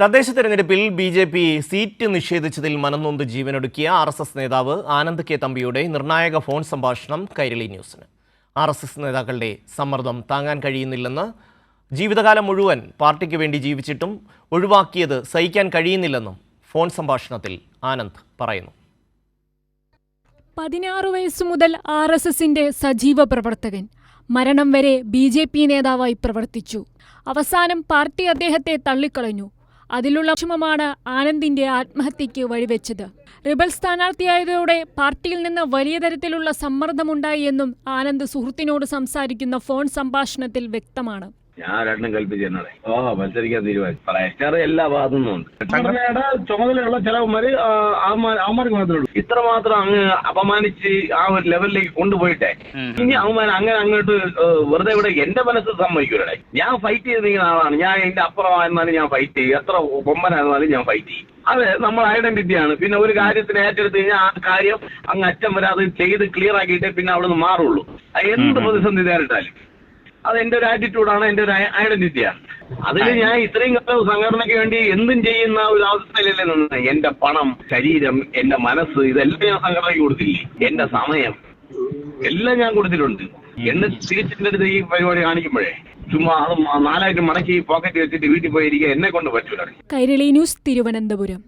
തദ്ദേശ തെരഞ്ഞെടുപ്പിൽ B J P seat നിഷേധിച്ചതിൽ മനംനൊന്ത് ജീവനൊടുക്കിയ ആർ എസ് എസ് നേതാവ് ആനന്ദ് കെ തമ്പിയുടെ നിർണായക ഫോൺ സംഭാഷണം കൈരളി ന്യൂസിന്. ആർ എസ് എസ് നേതാക്കളുടെ സമ്മർദ്ദം താങ്ങാൻ കഴിയുന്നില്ലെന്ന് ജീവിതകാലം മുഴുവൻ പാർട്ടിക്ക് വേണ്ടി ജീവിച്ചിട്ടും ഒഴിവാക്കിയത് സഹിക്കാൻ കഴിയുന്നില്ലെന്നും ഫോൺ സംഭാഷണത്തിൽ ആനന്ദ് പറയുന്നു. പതിനാറ് വയസ്സു മുതൽ ആർ എസ് എസിന്റെ സജീവ പ്രവർത്തകൻ മരണം വരെ ബി ജെ പി നേതാവായി പ്രവർത്തിച്ചു. അവസാനം പാർട്ടി അദ്ദേഹത്തെ തള്ളിക്കളഞ്ഞു. അതിലുള്ള വിഷമമാണ് ആനന്ദിന്റെ ആത്മഹത്യയ്ക്ക് വഴിവെച്ചത്. റിബൽ സ്ഥാനാർത്ഥിയായതോടെ പാർട്ടിയിൽ നിന്ന് വലിയ തരത്തിലുള്ള സമ്മർദ്ദമുണ്ടായി എന്നും ആനന്ദ് സുഹൃത്തിനോട് സംസാരിക്കുന്ന ഫോൺ സംഭാഷണത്തിൽ വ്യക്തമാണ്. ഞാൻ രണ്ടും കൽപ്പിച്ച് എന്നോടെ ഓ മത്സരിക്കാൻ തീരുമാനിച്ചു. പ്രഷർ എല്ലാ ഭാഗത്തു നിന്നുണ്ട്. സംഘടനയുടെ ചുമതലയുള്ള ചിലവന്മാര് അവന്മാർക്ക് മാത്രമേ ഉള്ളൂ. ഇത്രമാത്രം അങ്ങ് അപമാനിച്ച് ആ ഒരു ലെവലിലേക്ക് കൊണ്ടുപോയിട്ടെ. ഇനി അവന്മാർ അങ്ങനെ അങ്ങോട്ട് വെറുതെ ഇവിടെ എന്റെ മനസ്സ് സമ്മതിക്കൂലേ ഞാൻ ഫൈറ്റ് ചെയ്ത് നിൽക്കുന്ന ആളാണ്. ഞാൻ എന്റെ അപ്പുറമായിരുന്നാലും ഞാൻ ഫൈറ്റ് ചെയ്യും. എത്ര കൊമ്പനായിരുന്നാലും ഞാൻ ഫൈറ്റ് ചെയ്യും. അതെ നമ്മൾ ഐഡന്റിറ്റിയാണ് പിന്നെ ഒരു കാര്യത്തിന് ഏറ്റെടുത്ത് കഴിഞ്ഞാൽ ആ കാര്യം അങ്ങ് അറ്റം വരാതെ അത് ചെയ്ത് ക്ലിയർ ആക്കിയിട്ടേ പിന്നെ അവിടെ നിന്ന് മാറുള്ളൂ എന്ത് പ്രതിസന്ധി നേരിട്ടാലും. അത് എന്റെ ഒരു ആറ്റിറ്റ്യൂഡാണ് എന്റെ ഒരു ഐഡന്റിറ്റിയാണ് അതിൽ ഞാൻ ഇത്രയും കാലം സംഘടനയ്ക്ക് വേണ്ടി എന്തും ചെയ്യുന്ന ഒരു അവസ്ഥയിലല്ലേ നിന്ന്. എന്റെ പണം ശരീരം എന്റെ മനസ്സ് ഇതെല്ലാം ഞാൻ സംഘടനയ്ക്ക് കൊടുത്തില്ലേ? എന്റെ സമയം എല്ലാം ഞാൻ കൊടുത്തിട്ടുണ്ട്. എന്ന് തിരിച്ചെന്റെ അടുത്ത് ഈ പരിപാടി കാണിക്കുമ്പോഴേ ചുമ്മാ അത് നാലായിട്ട് മടക്കി പോക്കറ്റ് വെച്ചിട്ട് വീട്ടിൽ പോയിരിക്കുക എന്നെ കൊണ്ട് പറ്റൂല. കൈരളി ന്യൂസ് തിരുവനന്തപുരം.